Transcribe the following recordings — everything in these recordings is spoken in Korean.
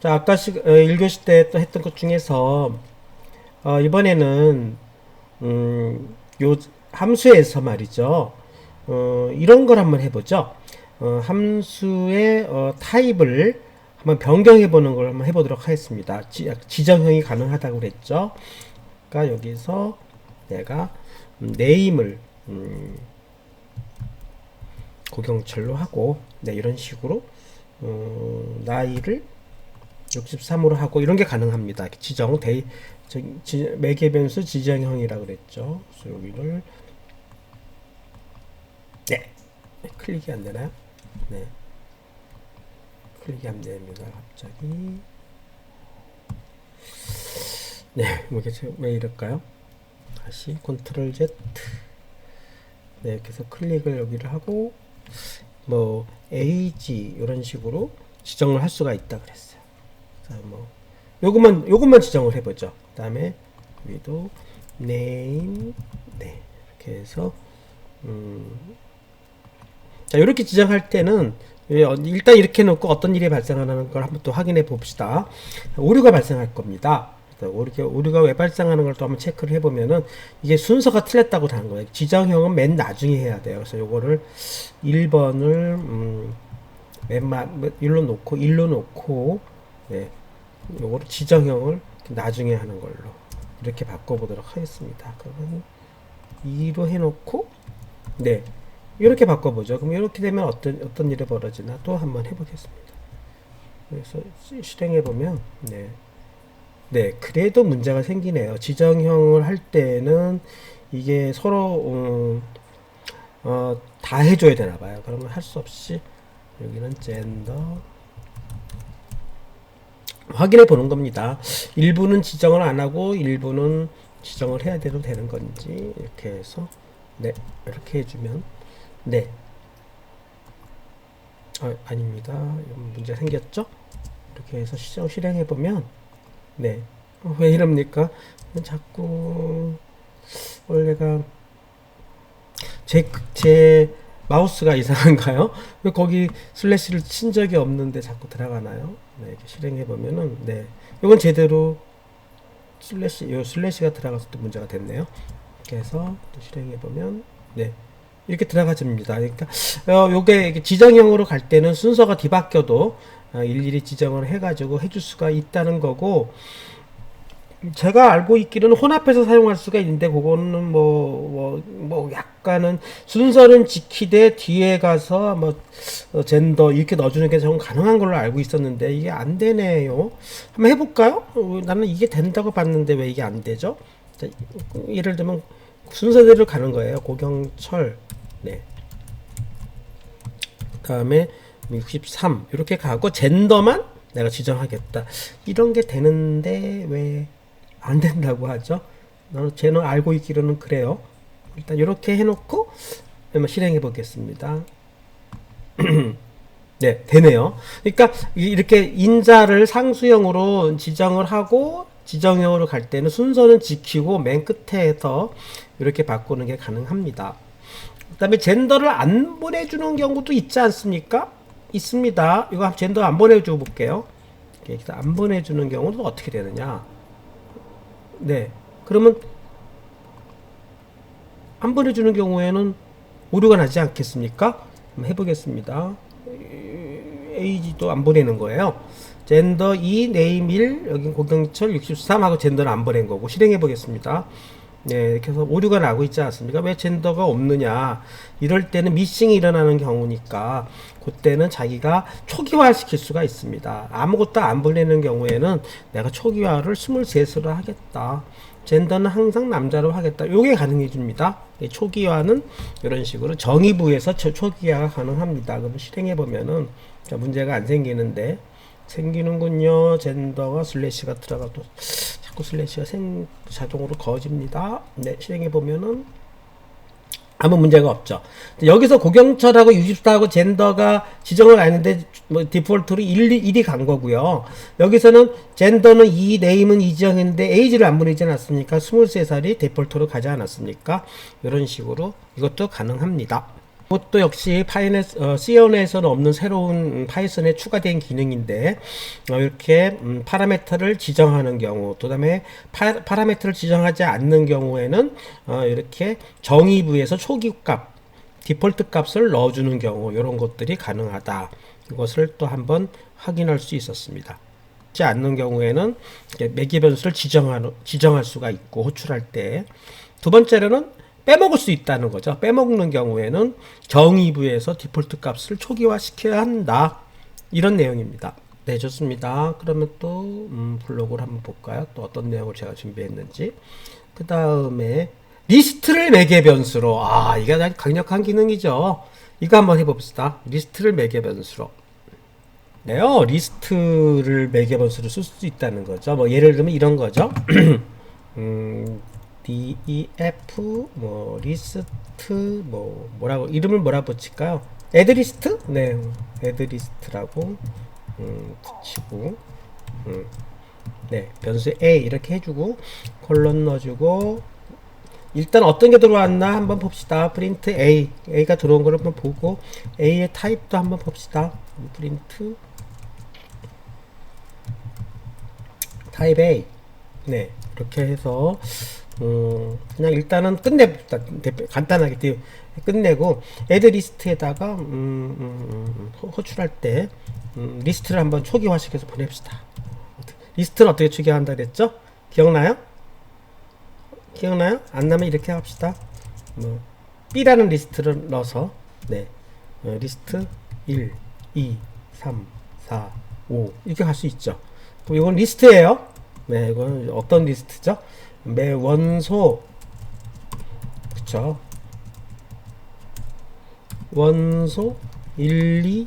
자, 아까 시, 어, 1교시 때 또 했던 것 중에서, 어, 이번에는, 음, 요 함수에서 말이죠. 어, 이런 걸 한번 해보죠. 어, 함수의 어, 타입을 한번 변경해 보는 걸 한번 해보도록 하겠습니다. 지, 지정형이 가능하다고 그랬죠. 그러니까 여기서 내가 음, 네임을 음, 고경철로 하고 네, 이런 식으로 어, 나이를 63으로 하고 이런 게 가능합니다. 지정 대 매개 변수 지정형이라 그랬죠. 그래서 여기를 네 클릭이 안 되나요? 네 클릭이 안 됩니다. 갑자기 네 이게 왜 이럴까요? 다시 컨트롤 Z 네 이렇게 해서 클릭을 여기를 하고 뭐 age 이런 식으로 지정을 할 수가 있다 그랬어요. 자, 뭐 요것만 요것만 지정을 해보죠. 그다음에 여기도 name 네 이렇게 해서 음, 자 이렇게 지정할 때는 일단 이렇게 놓고 어떤 일이 발생하는 걸 한번 또 확인해 봅시다. 오류가 발생할 겁니다. 오류가, 오류가 왜 발생하는 걸 또 한번 체크를 해보면은 이게 순서가 틀렸다고 하는 거예요. 지정형은 맨 나중에 해야 돼요. 그래서 요거를 1번을 음, 맨 마 1로 놓고 1로 놓고 네. 요거를 지정형을 나중에 하는 걸로 이렇게 바꿔보도록 하겠습니다. 그러면 2로 해놓고 네 이렇게 바꿔보죠. 그럼 이렇게 되면 어떤 어떤 일이 벌어지나 또 한번 해보겠습니다. 그래서 실행해 보면 네. 네, 그래도 문제가 생기네요. 지정형을 할 때는 이게 서로 음, 어, 다 해줘야 되나 봐요. 그러면 할 수 없이 여기는 젠더 확인해 보는 겁니다. 일부는 지정을 안 하고 일부는 지정을 해야 돼도 되는 건지 이렇게 해서 네 이렇게 해주면 네 아, 아닙니다. 문제 생겼죠? 이렇게 해서 시정 실행해 보면 네. 어, 왜 이럽니까? 자꾸 원래가 제, 제 마우스가 이상한가요? 왜 거기 슬래시를 친 적이 없는데 자꾸 들어가나요? 네, 이렇게 실행해 보면은 네. 이건 제대로 슬래시 요 슬래시가 들어가서 또 문제가 됐네요. 그래서 또 실행해 보면 네. 이렇게 들어가집니다. 그러니까 어, 요게 지정형으로 갈 때는 순서가 뒤바뀌어도 어, 일일이 지정을 해가지고 해줄 수가 있다는 거고 제가 알고 있기로는 혼합해서 사용할 수가 있는데 그거는 뭐, 뭐, 뭐 약간은 순서는 지키되 뒤에 가서 뭐 어, 젠더 이렇게 넣어주는 게 좀 가능한 걸로 알고 있었는데 이게 안 되네요. 한번 해볼까요? 어, 나는 이게 된다고 봤는데 왜 이게 안 되죠? 자, 예를 들면 순서대로 가는 거예요. 고경철. 네. 그 다음에 63 이렇게 가고 젠더만 내가 지정하겠다 이런 게 되는데 왜 안 된다고 하죠 쟤는 알고 있기로는 그래요 일단 이렇게 해놓고 실행해 보겠습니다 네 되네요 그러니까 이렇게 인자를 상수형으로 지정을 하고 지정형으로 갈 때는 순서는 지키고 맨 끝에서 이렇게 바꾸는 게 가능합니다 그 다음에 젠더를 안 보내주는 경우도 있지 않습니까 있습니다. 이거 젠더 안 보내줘 볼게요. 안 보내주는 경우는 어떻게 되느냐? 네. 그러면 안 보내주는 경우에는 오류가 나지 않겠습니까? 해보겠습니다. 에이지도 안 보내는 거예요. 젠더 2, 네임 1, 여긴 고경철 63 하고 젠더를 안 보낸 거고 실행해 보겠습니다. 네, 해서 오류가 나고 있지 않습니까? 왜 젠더가 없느냐? 이럴 때는 미싱이 일어나는 경우니까 그때는 자기가 초기화 시킬 수가 있습니다. 아무것도 안 보내는 경우에는 내가 초기화를 23으로 하겠다. 젠더는 항상 남자로 하겠다. 요게 가능해 줍니다. 네, 초기화는 이런 식으로 정의부에서 초기화가 가능합니다. 그럼 실행해 보면은 문제가 안 생기는데 생기는군요. 젠더가 슬래시가 들어가도 자꾸 슬래시가 생 자동으로 거집니다. 네, 실행해 보면은 아무 문제가 없죠. 여기서 고경철하고 64하고 젠더가 지정을 안 했는데 뭐 디폴트로 1, 1이 간 거고요. 여기서는 젠더는 2, 네임은 2 지정했는데 에이지를 안 보내지 않았습니까? 23살이 디폴트로 가지 않았습니까? 이런 식으로 이것도 가능합니다. 그것도 역시 파이넷, 어, C언에서는 없는 새로운 파이썬에 추가된 기능인데 어, 이렇게 음, 파라메터를 지정하는 경우, 또 다음에 파, 파라메터를 지정하지 않는 경우에는 어, 이렇게 정의부에서 초기 값, 디폴트 값을 넣어주는 경우 이런 것들이 가능하다. 이것을 또 한번 확인할 수 있었습니다. 지 않는 경우에는 매개 변수를 지정하는, 지정할 수가 있고 호출할 때 두 번째로는 빼먹을 수 있다는 거죠. 빼먹는 경우에는 정의부에서 디폴트 값을 초기화 시켜야 한다. 이런 내용입니다. 네, 좋습니다. 그러면 또 음, 블로그를 한번 볼까요? 또 어떤 내용을 제가 준비했는지. 그 다음에 리스트를 매개 변수로. 아, 이게 아주 강력한 기능이죠. 이거 한번 해봅시다. 리스트를 매개 변수로. 네요. 리스트를 매개 변수로 쓸 수 있다는 거죠. 뭐 예를 들면 이런 거죠. 음, def 뭐 리스트 뭐 뭐라고 이름을 뭐라 붙일까요? 애드리스트? 네, 애드리스트라고 음, 붙이고 음, 네 변수 a 이렇게 해주고 콜론 넣어주고 일단 어떤 게 들어왔나 한번 봅시다. 프린트 a a가 들어온 걸 한번 보고 a의 타입도 한번 봅시다. 프린트 타입 a 네 이렇게 해서 음, 그냥 일단은 끝내봅시다. 간단하게 띄- 끝내고 애드 리스트에다가 음, 음, 음, 호- 호출할 때 음, 리스트를 한번 초기화시켜서 보냅시다. 리스트는 어떻게 초기화한다 그랬죠? 기억나요? 기억나요? 안 나면 이렇게 합시다. 뭐 B라는 리스트를 넣어서 네 어, 리스트 1, 2, 3, 4, 5 이렇게 갈수 있죠. 그럼 이건 리스트예요. 네, 이건 어떤 리스트죠? 매 원소 그쵸? 원소 1, 2,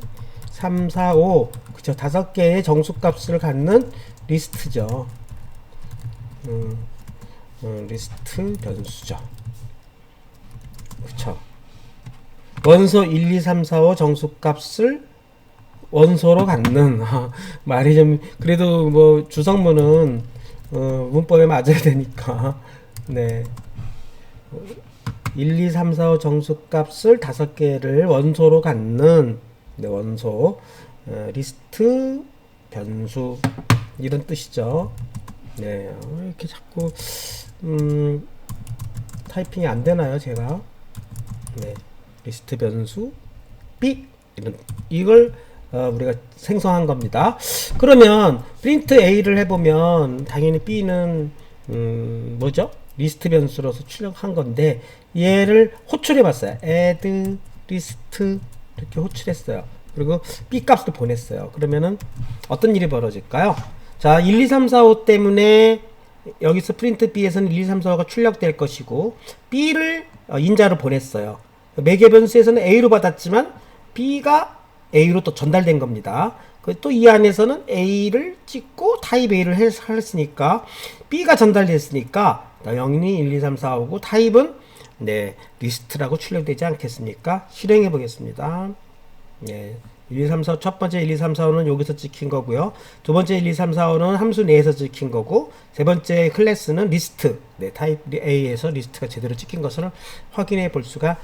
3, 4, 5 그쵸? 다섯 개의 정수값을 갖는 리스트죠. 음, 어, 리스트 변수죠. 그쵸? 원소 1, 2, 3, 4, 5 정수값을 원소로 갖는 말이 좀 그래도 뭐 주성문은 어, 문법에 맞아야 되니까. 네. 1, 2, 3, 4, 5 정수값을 다섯 개를 원소로 갖는 네, 원소 어, 리스트 변수 이런 뜻이죠. 네. 어, 이렇게 자꾸 음, 타이핑이 안 되나요 제가? 네. 리스트 변수 B 이런 이걸 어, 우리가 생성한 겁니다. 그러면 프린트 A를 해보면 당연히 B는 음, 뭐죠? 리스트 변수로서 출력한 건데 얘를 호출해 봤어요. add 리스트 이렇게 호출했어요. 그리고 B 값도 보냈어요. 그러면은 어떤 일이 벌어질까요? 자, 1, 2, 3, 4, 5 때문에 여기서 프린트 B에서는 1, 2, 3, 4, 5가 출력될 것이고 B를 어, 인자로 보냈어요. 매개 변수에서는 A로 받았지만 B가 A로 또 전달된 겁니다. 또 이 안에서는 A를 찍고 타입 A를 했으니까 B가 전달됐으니까 영인이 1, 2, 3, 4, 5고 타입은 네 리스트라고 출력되지 않겠습니까? 실행해 보겠습니다. 네. 1, 2, 3, 4, 첫 번째 1, 2, 3, 4, 5는 여기서 찍힌 거고요. 두 번째 1, 2, 3, 4, 5는 함수 내에서 찍힌 거고, 세 번째 클래스는 리스트, 네, 타입 A에서 리스트가 제대로 찍힌 것을 확인해 볼 수가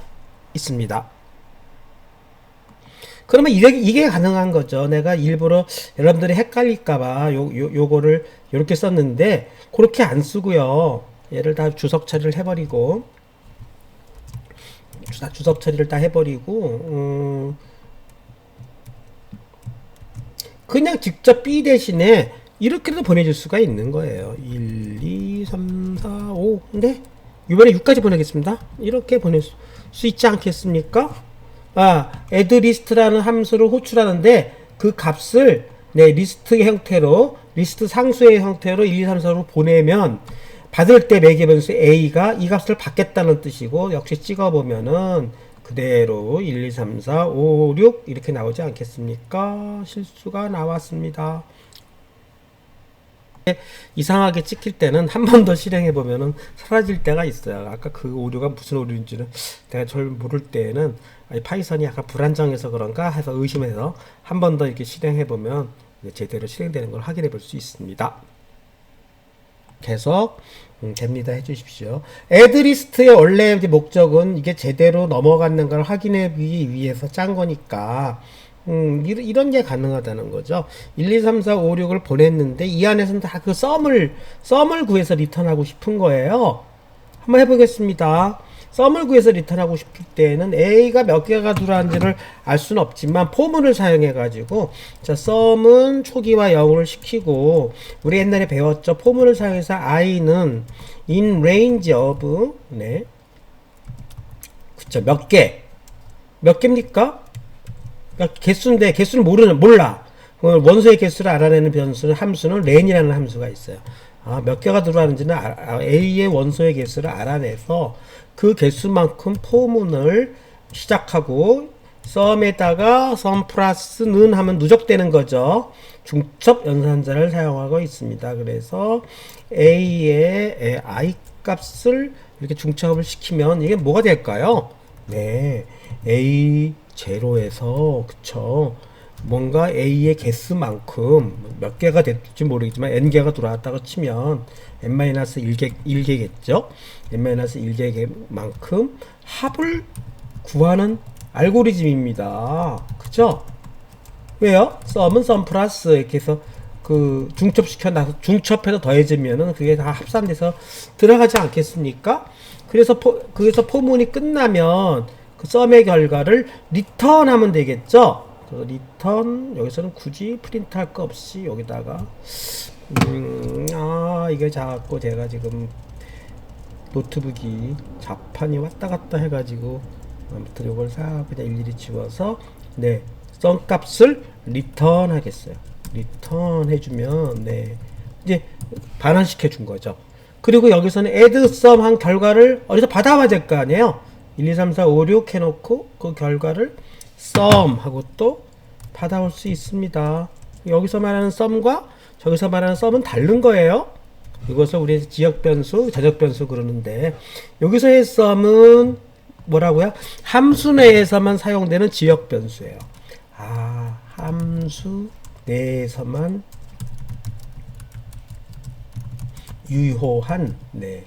있습니다. 그러면 이게, 이게 가능한 거죠. 내가 일부러 여러분들이 헷갈릴까봐 요, 요, 요거를 이렇게 썼는데, 그렇게 안 쓰고요. 얘를 다 주석 처리를 해버리고, 주- 주석 처리를 다 해버리고, 음, 그냥 직접 B 대신에 이렇게도 보내줄 수가 있는 거예요. 1, 2, 3, 4, 5. 근데 이번에 6까지 보내겠습니다. 이렇게 보낼 수, 수 있지 않겠습니까? 아, add list라는 함수를 호출하는데 그 값을 네, 리스트 형태로 리스트 상수의 형태로 1, 2, 3, 4로 보내면 받을 때 매개 변수 a가 이 값을 받겠다는 뜻이고 역시 찍어 보면은 그대로 1, 2, 3, 4, 5, 6 이렇게 나오지 않겠습니까? 실수가 나왔습니다. 이상하게 찍힐 때는 한 번 더 실행해 보면은 사라질 때가 있어요. 아까 그 오류가 무슨 오류인지는 내가 잘 모를 때에는 파이썬이 약간 불안정해서 그런가 해서 의심해서 한 번 더 이렇게 실행해 보면 제대로 실행되는 걸 확인해 볼 수 있습니다. 해서 음, 됩니다 해주십시오. 애드리스트의 원래 목적은 이게 제대로 넘어가는 걸 확인하기 위해서 짠 거니까 음, 이런, 이런 게 가능하다는 거죠. 1, 2, 3, 4, 5, 6을 보냈는데 이 안에서는 다 그 썸을 썸을 구해서 리턴하고 싶은 거예요. 한번 해보겠습니다. 썸을 구해서 리턴하고 싶을 때는 A가 몇 개가 들어왔는지를 알 수는 없지만 포문을 사용해 가지고 자 썸은 초기화 0을 시키고 우리 옛날에 배웠죠 포문을 사용해서 I는 in range of 네 그쵸 몇 개 몇 개입니까? 그러니까 개수인데 개수를 모르는 몰라 그 원소의 개수를 알아내는 변수는 함수는 렌이라는 함수가 있어요. 아, 몇 개가 들어가는지는 아- 아, A의 원소의 개수를 알아내서 그 개수만큼 포문을 시작하고 썸에다가 썸 플러스 는 하면 누적되는 거죠. 중첩 연산자를 사용하고 있습니다. 그래서 A의 에, I 값을 이렇게 중첩을 시키면 이게 뭐가 될까요? 네, A 제로에서 그쵸. 뭔가 A의 개수만큼 몇 개가 될지 모르겠지만 N개가 들어왔다고 치면 N-1개, 1개겠죠? N-1개만큼 합을 구하는 알고리즘입니다. 그죠? 왜요? 썸은 썸 플러스 이렇게 해서 그 중첩시켜 놔서 중첩해서 더해지면은 그게 다 합산돼서 들어가지 않겠습니까? 그래서 포, 그래서 포문이 끝나면 그 썸의 결과를 리턴하면 되겠죠? 그 리턴 여기서는 굳이 프린트 할 거 없이 여기다가 음, 아 이게 자꾸 제가 지금 노트북이 자판이 왔다 갔다 해가지고 아무튼 이걸 싹 그냥 일일이 지워서 네 썸값을 리턴 하겠어요. 리턴 해주면 네 이제 반환시켜 준 거죠. 그리고 여기서는 add sum 한 결과를 어디서 받아와야 될 거 아니에요? 1, 2, 3, 4, 5, 6 해놓고 그 결과를 sum 하고 또 받아올 수 있습니다 여기서 말하는 sum과 저기서 말하는 sum은 다른 거예요 이것을 우리 지역 변수, 자적 변수 그러는데 여기서의 썸은 뭐라고요? 함수 내에서만 사용되는 지역 변수예요. 아, 함수 내에서만 유효한 네.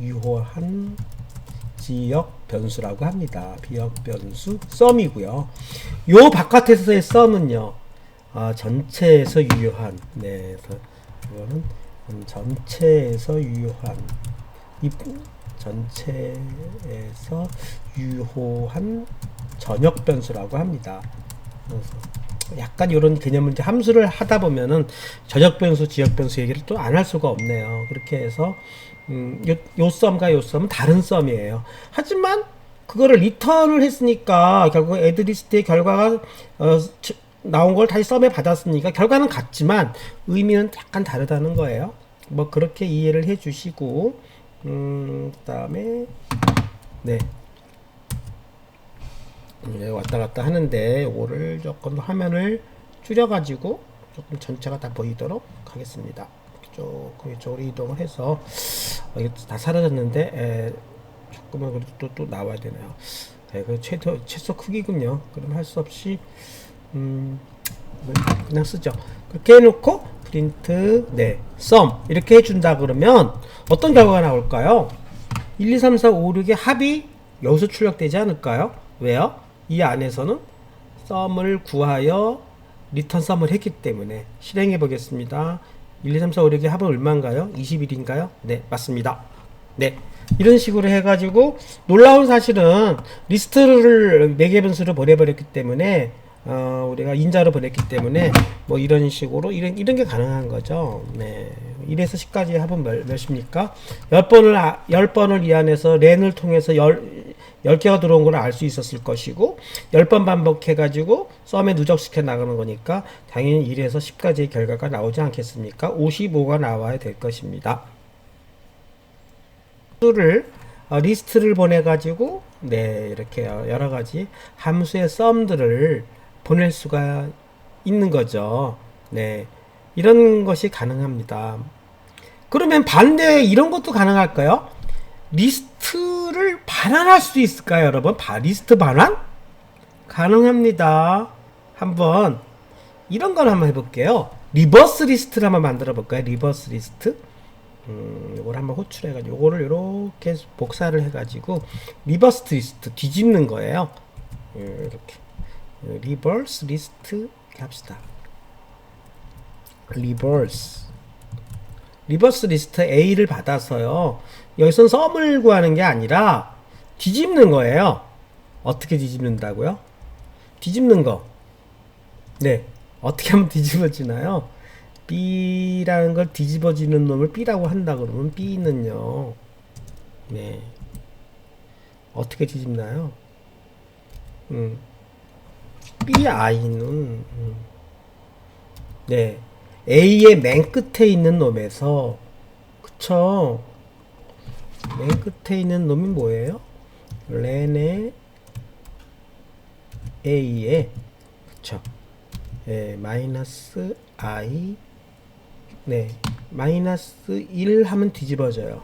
유효한 지역 변수라고 합니다. 비역 변수 썸이고요. 요 바깥에서의 썸은요. 아, 전체에서 유효한 네. 이거는 음, 전체에서 유효한 이 전체에서 유효한 전역 변수라고 합니다. 약간 이런 개념을 이제 함수를 하다 보면은 전역 변수, 지역 변수 얘기를 또 안 할 수가 없네요. 그렇게 해서 음, 요, 요 썸과 요 썸은 다른 썸이에요. 하지만 그거를 리턴을 했으니까 결국 애드리스트의 결과가 어, 치- 나온 걸 다시 썸에 받았으니까 결과는 같지만 의미는 약간 다르다는 거예요. 뭐 그렇게 이해를 해주시고 음, 그다음에 네. 네, 왔다 갔다 하는데 요거를 조금 더 화면을 줄여가지고 조금 전체가 다 보이도록 하겠습니다. 조금 이쪽으로 이동을 해서 어, 이게 다 사라졌는데 에, 조금은 그래도 또, 또 나와야 되나요? 네, 그 최소 최소 크기군요. 그럼 할 수 없이 음, 뭐 그냥 쓰죠. 그렇게 해놓고 프린트 네, 썸 이렇게 해준다 그러면 어떤 결과가 나올까요? 1, 2, 3, 4, 5, 6의 합이 여기서 출력되지 않을까요? 왜요? 이 안에서는 썸을 구하여 리턴 썸을 했기 때문에 실행해 보겠습니다. 1, 2, 3, 4, 5, 6의 합은 얼마인가요? 21인가요? 네, 맞습니다. 네. 이런 식으로 해가지고 놀라운 사실은 리스트를 매개 변수를 보내버렸기 때문에 어, 우리가 인자로 보냈기 때문에 뭐 이런 식으로 이런 이런 게 가능한 거죠. 네. 1에서 10까지 합은 몇, 몇입니까? 10번을 아, 10번을 이 안에서 렌을 통해서 10, 10개가 들어온 걸 알 수 있었을 것이고 10번 반복해 가지고 썸에 누적시켜 나가는 거니까 당연히 1에서 10까지의 결과가 나오지 않겠습니까? 55가 나와야 될 것입니다. 수를 어, 리스트를 보내 가지고 네 이렇게 여러 가지 함수의 썸들을 보낼 수가 있는 거죠. 네 이런 것이 가능합니다. 그러면 반대 이런 것도 가능할까요? 리스트를 반환할 수 있을까요, 여러분? 바, 리스트 반환? 가능합니다. 한번 이런 걸 한번 해볼게요. 리버스 리스트를 한번 만들어 볼까요? 리버스 리스트. 음, 이걸 한번 호출해가지고 이거를 이렇게 복사를 해가지고 리버스 리스트 뒤집는 거예요. 예, 이렇게 리버스 리스트 합시다. 리버스 리버스 리스트 A를 받아서요. 여기선 썸을 구하는 게 아니라 뒤집는 거예요. 어떻게 뒤집는다고요? 뒤집는 거. 네. 어떻게 하면 뒤집어지나요? B라는 걸 뒤집어지는 놈을 B라고 한다 그러면 B는요. 네. 어떻게 뒤집나요? 음. BI는 음. 네. A의 맨 끝에 있는 놈에서 그쵸? 맨 끝에 있는 놈이 뭐예요? 렌의 A에 그쵸? 예, 마이너스 I 네 마이너스 1 하면 뒤집어져요.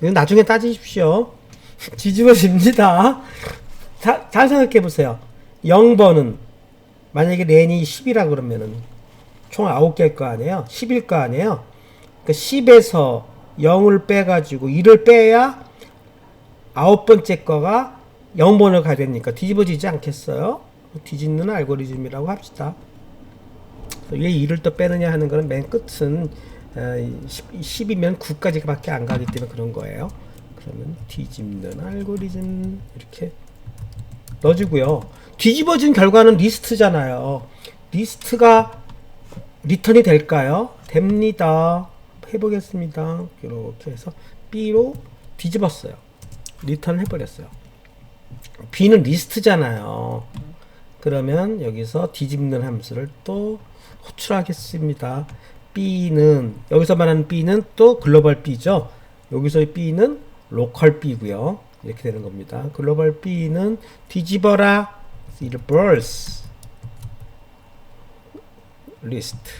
나중에 따지십시오. 뒤집어집니다. 자, 잘 생각해 보세요. 0번은 만약에 렌이 10이라 그러면은 총 9개일 거 아니에요? 10일 거 아니에요? 그 10에서 0을 빼가지고 1을 빼야 아홉 번째 거가 0번을 가야 되니까 뒤집어지지 않겠어요? 뒤집는 알고리즘이라고 합시다. 왜 2를 또 빼느냐 하는 거는 맨 끝은 10, 이면 9까지 밖에 안 가기 때문에 그런 거예요. 그러면 뒤집는 알고리즘 이렇게 넣어주고요. 뒤집어진 결과는 리스트잖아요. 리스트가 리턴이 될까요? 됩니다. 해보겠습니다. 이렇게 해서 B로 뒤집었어요. 리턴 해버렸어요. B는 리스트잖아요. 그러면 여기서 뒤집는 함수를 또 호출하겠습니다. B는 여기서 말하는 B는 또 글로벌 B죠. 여기서의 B는 로컬 B고요. 이렇게 되는 겁니다. 글로벌 B는 뒤집어라 reverse 리스트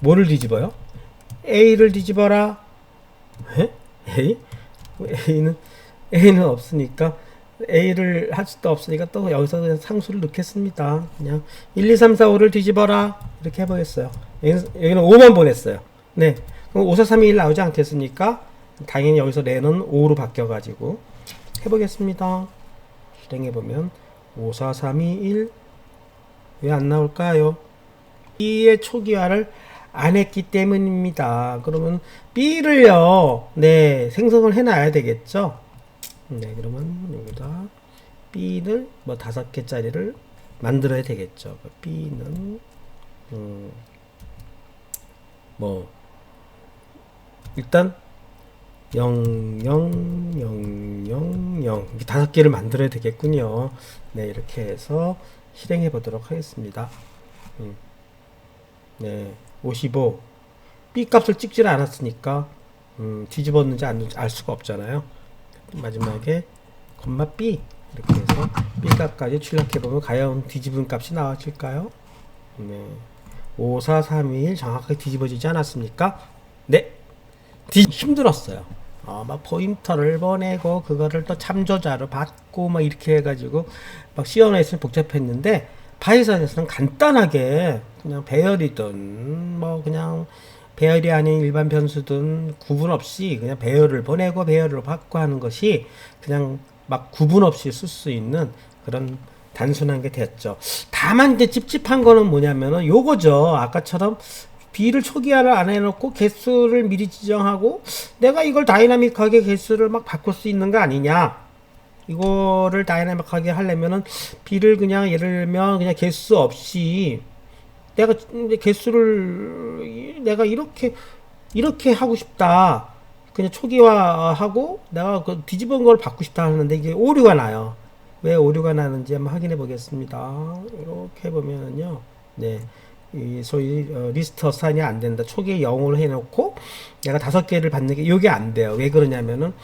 뭐를 뒤집어요? A를 뒤집어라 에? A? A는 A는 없으니까 A를 할 수도 없으니까 또 여기서 그냥 상수를 넣겠습니다. 그냥 1, 2, 3, 4, 5를 뒤집어라 이렇게 해보겠어요. 여기는, 여기는 5만 보냈어요. 네, 그럼 5, 4, 3, 2, 1 나오지 않겠습니까? 당연히 여기서 레는 5로 바뀌어가지고 해보겠습니다. 실행해보면 5, 4, 3, 2, 1 왜 안 나올까요? B의 초기화를 안 했기 때문입니다. 그러면 B를요, 네, 생성을 해놔야 되겠죠? 네, 그러면 여기다 B를 뭐 다섯 개짜리를 만들어야 되겠죠. B는, 음, 뭐, 일단 0, 0, 0, 0, 0 이렇게 다섯 개를 만들어야 되겠군요. 네, 이렇게 해서 실행해 보도록 하겠습니다. 음. 네, 55. B 값을 찍질 않았으니까 음, 뒤집었는지 안, 알 수가 없잖아요. 마지막에 콤마 B 이렇게 해서 B 값까지 출력해 보면 과연 뒤집은 값이 나와질까요? 네. 5, 4, 3, 2, 1 정확하게 뒤집어지지 않았습니까? 네. 뒤 힘들었어요. 어, 막 포인터를 보내고 그거를 또 참조자로 받고 막 이렇게 해가지고 막 시연에서는 복잡했는데 파이썬에서는 간단하게 그냥 배열이든 뭐 그냥 배열이 아닌 일반 변수든 구분 없이 그냥 배열을 보내고 배열을 받고 하는 것이 그냥 막 구분 없이 쓸 수 있는 그런 단순한 게 됐죠. 다만 이제 찝찝한 거는 뭐냐면은 요거죠. 아까처럼 B를 초기화를 안 해놓고 개수를 미리 지정하고 내가 이걸 다이나믹하게 개수를 막 바꿀 수 있는 거 아니냐. 이거를 다이나믹하게 하려면은 B를 그냥 예를 들면 그냥 개수 없이 내가 개수를 내가 이렇게 이렇게 하고 싶다. 그냥 초기화하고 내가 그 뒤집은 걸 받고 싶다 하는데 이게 오류가 나요. 왜 오류가 나는지 한번 확인해 보겠습니다. 이렇게 보면은요. 네. 이 소위 어, 리스트 어사인이 안 된다. 초기에 0으로 해놓고 내가 다섯 개를 받는 게 이게 안 돼요. 왜 그러냐면은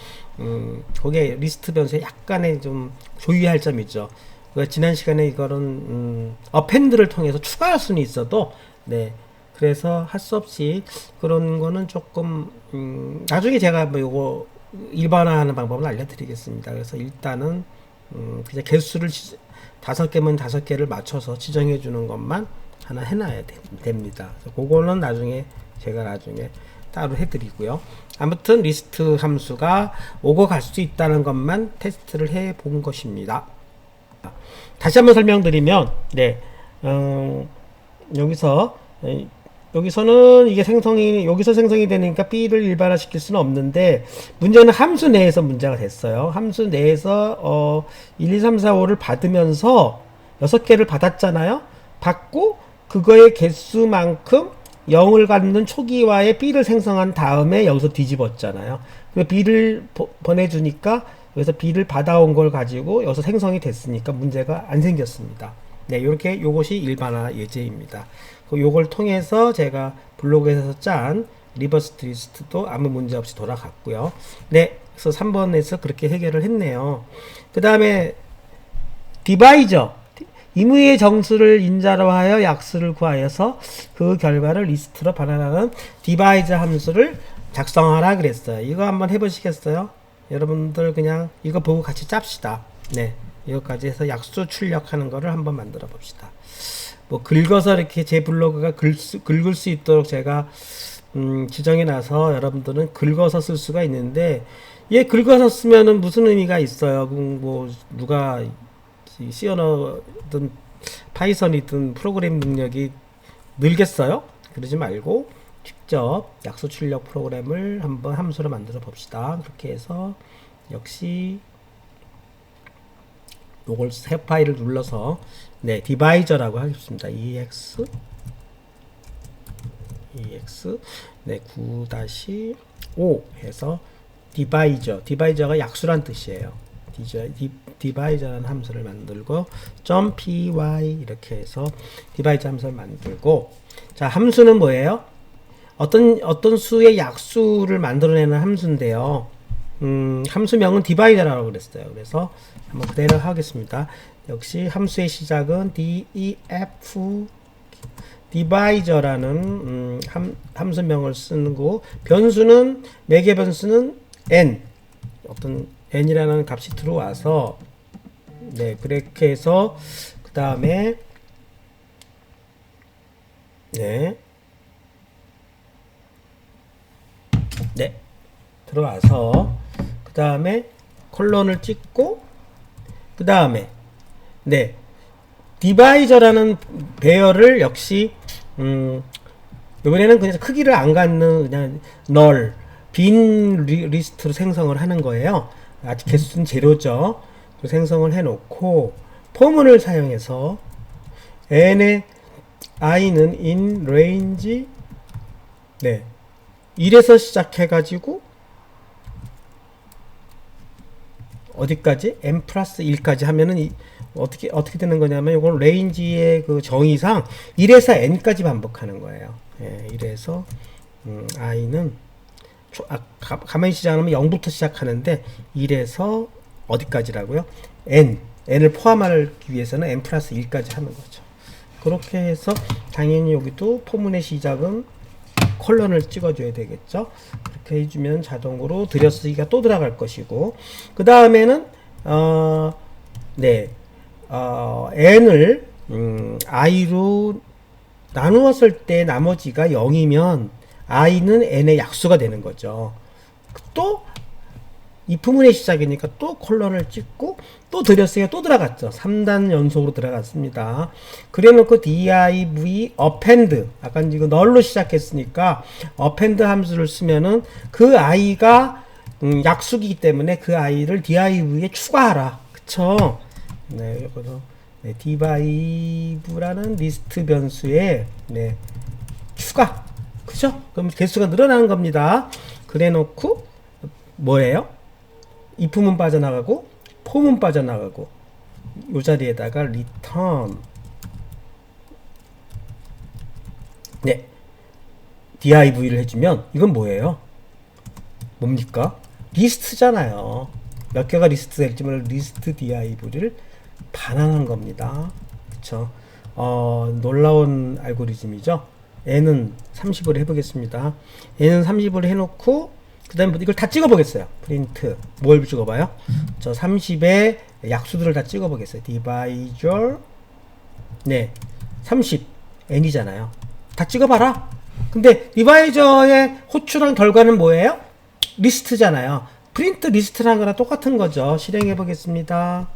음, 거기에 리스트 변수에 약간의 좀 조유할 점이 있죠. 그 지난 시간에 이거는 음, 어펜드를 통해서 추가할 수는 있어도 네 그래서 할 수 없이 그런 거는 조금 음, 나중에 제가 뭐 요거 일반화하는 방법을 알려드리겠습니다. 그래서 일단은 음, 그냥 개수를 지- 다섯 개면 다섯 개를 맞춰서 지정해 주는 것만 하나 해놔야 되- 됩니다. 그래서 그거는 나중에 제가 나중에 따로 해드리고요. 아무튼 리스트 함수가 오고 갈 수 있다는 것만 테스트를 해 본 것입니다. 다시 한번 설명드리면, 네, 어, 여기서 에, 여기서는 이게 생성이 여기서 생성이 되니까 B를 일반화 시킬 수는 없는데 문제는 함수 내에서 문제가 됐어요. 함수 내에서 어 1, 2, 3, 4, 5를 받으면서 6개를 받았잖아요. 받고 그거의 개수만큼 0을 갖는 초기화에 B를 생성한 다음에 여기서 뒤집었잖아요. 그 B를 보, 보내주니까 여기서 B를 받아온 걸 가지고 여기서 생성이 됐으니까 문제가 안 생겼습니다. 네, 이렇게 요것이 일반화 예제입니다. 그 요걸 통해서 제가 블로그에서 짠 리버스 트리스트도 아무 문제 없이 돌아갔고요. 네, 그래서 3번에서 그렇게 해결을 했네요. 그 다음에 디바이저 임의의 정수를 인자로 하여 약수를 구하여서 그 결과를 리스트로 반환하는 디바이저 함수를 작성하라 그랬어요. 이거 한번 해보시겠어요? 여러분들 그냥 이거 보고 같이 짭시다. 네, 이거까지 해서 약수 출력하는 거를 한번 만들어 봅시다. 뭐 긁어서 이렇게 제 블로그가 긁 수, 긁을 수 있도록 제가 음, 지정해 놔서 여러분들은 긁어서 쓸 수가 있는데 얘 긁어서 쓰면은 무슨 의미가 있어요? 뭐 누가 이 C 언어든 파이썬이든 프로그램 능력이 늘겠어요? 그러지 말고 직접 약수 출력 프로그램을 한번 함수로 만들어 봅시다. 그렇게 해서 역시 요걸 새 파일을 눌러서 네 디바이저라고 하겠습니다. ex ex 네9-5 해서 디바이저 디바이저가 약수란 뜻이에요. 디저, 디, 디바이저라는 함수를 만들고 .py 이렇게 해서 디바이저 함수를 만들고 자 함수는 뭐예요? 어떤 어떤 수의 약수를 만들어내는 함수인데요. 음, 함수명은 디바이저라고 그랬어요. 그래서 한번 그대로 하겠습니다. 역시 함수의 시작은 def 디바이저라는 음, 함, 함수명을 쓰는 거 변수는 매개 변수는 n 어떤 n이라는 값이 들어와서 네 그렇게 해서 그 다음에 네. 네, 들어와서 그 다음에 콜론을 찍고 그 다음에 네. 디바이저라는 배열을 역시 음 이번에는 그냥 크기를 안 갖는 그냥 널 빈 리스트로 생성을 하는 거예요. 아직 개수는 제로죠. 그 생성을 해놓고 포문을 사용해서 n의 i는 in range 네 1에서 시작해가지고 어디까지 n 플러스 1까지 하면은 이, 어떻게 어떻게 되는 거냐면 이건 레인지의 그 정의상 1에서 n까지 반복하는 거예요. 예, 1에서 음, i는 초, 아, 가, 가만히 시작하면 0부터 시작하는데 1에서 어디까지라고요? n n을 포함하기 위해서는 n 플러스 1까지 하는 거죠. 그렇게 해서 당연히 여기도 포문의 시작은 컬런을 찍어줘야 되겠죠. 그렇게 해주면 자동으로 들여쓰기가 또 들어갈 것이고 그 다음에는 어, 네, 어, n을 음, i로 나누었을 때 나머지가 0이면 i는 n의 약수가 되는 거죠. 또이 부문의 시작이니까 또 콜론을 찍고 또 들였으니까 또 들어갔죠. 3단 연속으로 들어갔습니다. 그래 놓고 div append 아까 이거 널로 시작했으니까 append 함수를 쓰면은 그 i가 음, 약수이기 때문에 그 i를 div에 추가하라. 그쵸? 네, 여기서 네, div라는 리스트 변수에 네, 추가. 그죠? 그럼 개수가 늘어나는 겁니다. 그래 놓고 뭐예요? if문 빠져나가고 포문 빠져나가고 이 자리에다가 return 네 div를 해주면 이건 뭐예요? 뭡니까? 리스트잖아요. 몇 개가 리스트 될지 몰라 리스트 div를 반환한 겁니다. 그쵸? 어, 놀라운 알고리즘이죠. N은 30으로 해보겠습니다. n은 30으로 해놓고 그 다음에 이걸 다 찍어보겠어요. 프린트 뭘 찍어봐요? 저 30의 약수들을 다 찍어보겠어요. 디바이저 네30 n이잖아요. 다 찍어봐라. 근데 리바이저의 호출한 결과는 뭐예요? 리스트잖아요. 프린트 리스트랑 거랑 똑같은 거죠. 실행해 보겠습니다.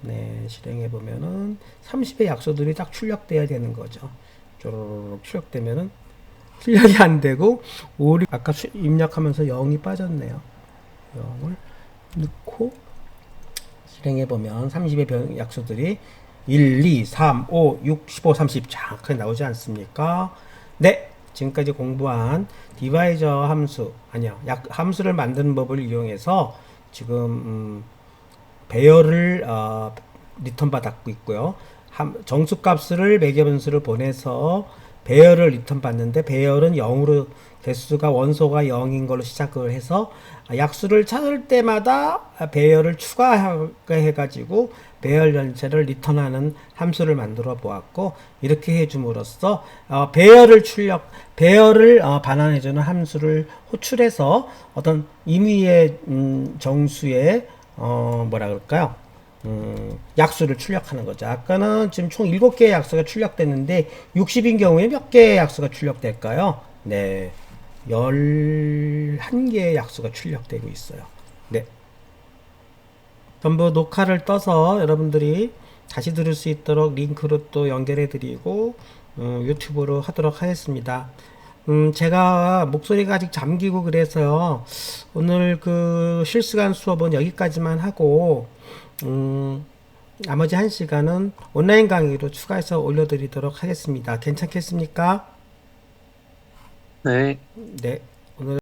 네, 실행해 보면은 30의 약소들이 딱 출력돼야 되는 거죠. 쪼르륵 출력되면은 출력이 안 되고 5, 아까 수- 입력하면서 0이 빠졌네요. 0을 넣고 실행해 보면 30의 변 약수들이 1, 2, 3, 5, 6, 15, 30 정확하게 나오지 않습니까? 네, 지금까지 공부한 디바이저 함수 아니요, 약 함수를 만드는 법을 이용해서 지금 음, 배열을 어, 리턴 받았고 있고요. 함, 정수값을 매개분수를 보내서 배열을 리턴 받는데 배열은 0으로 개수가 원소가 0인 걸로 시작을 해서 약수를 찾을 때마다 배열을 추가해 가지고 배열 전체를 리턴하는 함수를 만들어 보았고 이렇게 해줌으로써 어, 배열을 출력 배열을 어, 반환해주는 함수를 호출해서 어떤 임의의 음, 정수의 어, 뭐라 그럴까요? 음, 약수를 출력하는 거죠. 아까는 지금 총 7개의 약수가 출력됐는데 60인 경우에 몇 개의 약수가 출력될까요? 네. 11개의 약수가 출력되고 있어요. 네. 전부 녹화를 떠서 여러분들이 다시 들을 수 있도록 링크로 또 연결해 드리고 음, 유튜브로 하도록 하겠습니다. 음, 제가 목소리가 아직 잠기고 그래서요. 오늘 그 실시간 수업은 여기까지만 하고 음, 나머지 한 시간은 온라인 강의로 추가해서 올려드리도록 하겠습니다. 괜찮겠습니까? 네. 네. 오늘